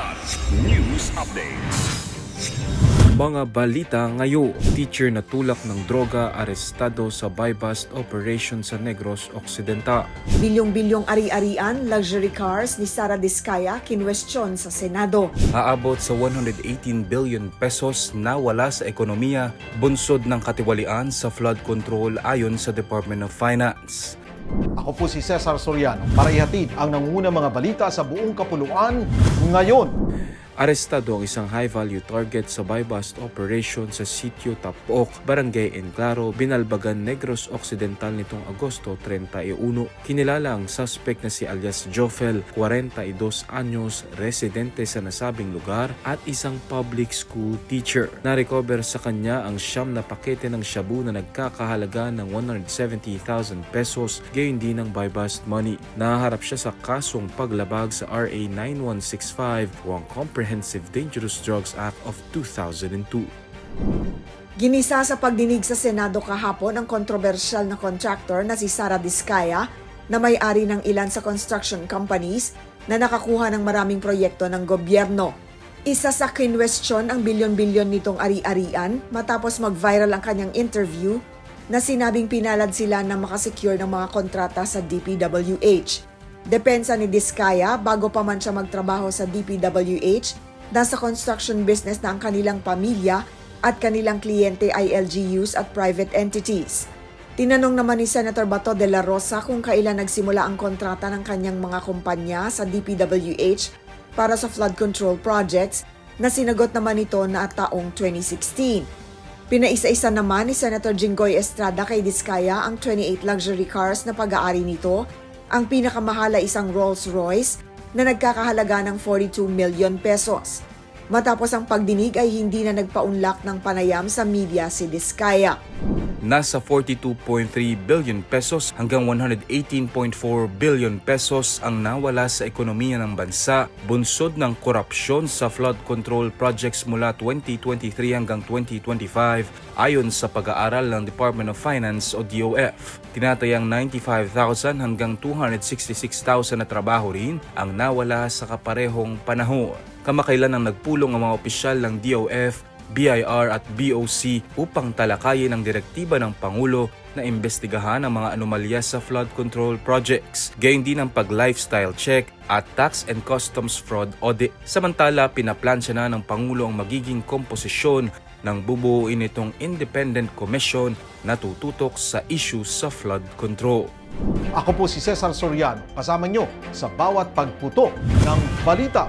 Flood News Updates. Mga balita ngayon, teacher na tulak ng droga arestado sa buy-bust operation sa Negros Occidental. Bilyong-bilyong ari-arian, luxury cars ni Sara Diskaya kinwestiyon sa Senado. Aabot sa 118 billion pesos na wala sa ekonomiya, bunsod ng katiwalian sa flood control ayon sa Department of Finance. Ako po si Cesar Soriano para ihatid ang nangungunang mga balita sa buong kapuluan ngayon. Arestado ang isang high-value target sa buy-bust operation sa sitio Tapok, Barangay Enclaro, Binalbagan, Negros Occidental nitong Agosto 31. Kinilala ang suspect na si alias Jofel, 42 anyos, residente sa nasabing lugar at isang public school teacher. Na-recover sa kanya ang siyam na pakete ng shabu na nagkakahalaga ng 170,000 pesos, gayon din ng buy-bust money. Naharap siya sa kasong paglabag sa RA 9165 o ang Comprehensive Dangerous Drugs Act of 2002. Ginisa sa pagdinig sa Senado kahapon ang kontrobersyal na contractor na si Sara Diskaya na may-ari ng ilan sa construction companies na nakakuha ng maraming proyekto ng gobyerno. Isa sa kinwestiyon ang bilyon-bilyon nitong ari-arian matapos mag-viral ang kanyang interview na sinabing pinalad sila na makasecure ng mga kontrata sa DPWH. Depensa ni Diskaya bago pa man siya magtrabaho sa DPWH, nasa construction business na ang kanilang pamilya at kanilang kliyente ay LGUs at private entities. Tinanong naman ni Senator Bato de la Rosa kung kailan nagsimula ang kontrata ng kanyang mga kumpanya sa DPWH para sa flood control projects na sinagot naman ito na taong 2016. Pinaisa-isa naman ni Senator Jinggoy Estrada kay Diskaya ang 28 luxury cars na pag-aari nito, ang pinakamahala isang Rolls-Royce na nagkakahalaga ng 42 million pesos. Matapos ang pagdinig ay hindi na nagpaunlak ng panayam sa media si Diskaya. Nasa 42.3 billion pesos hanggang 118.4 billion pesos ang nawala sa ekonomiya ng bansa bunsod ng korupsyon sa flood control projects mula 2023 hanggang 2025 ayon sa pag-aaral ng Department of Finance o DOF. Tinatayang 95,000 hanggang 266,000 na trabaho rin ang nawala sa kaparehong panahon. Kamakailan ang nagpulong ang mga opisyal ng DOF BIR at BOC upang talakayin ang direktiba ng Pangulo na imbestigahan ang mga anomalya sa flood control projects. Gayon din ang pag-lifestyle check at tax and customs fraud audit. Samantala, pinaplansya na ng Pangulo ang magiging komposisyon ng bubuuin itong independent commission na tututok sa issues sa flood control. Ako po si Cesar Soriano kasama nyo sa bawat pagputo ng balita.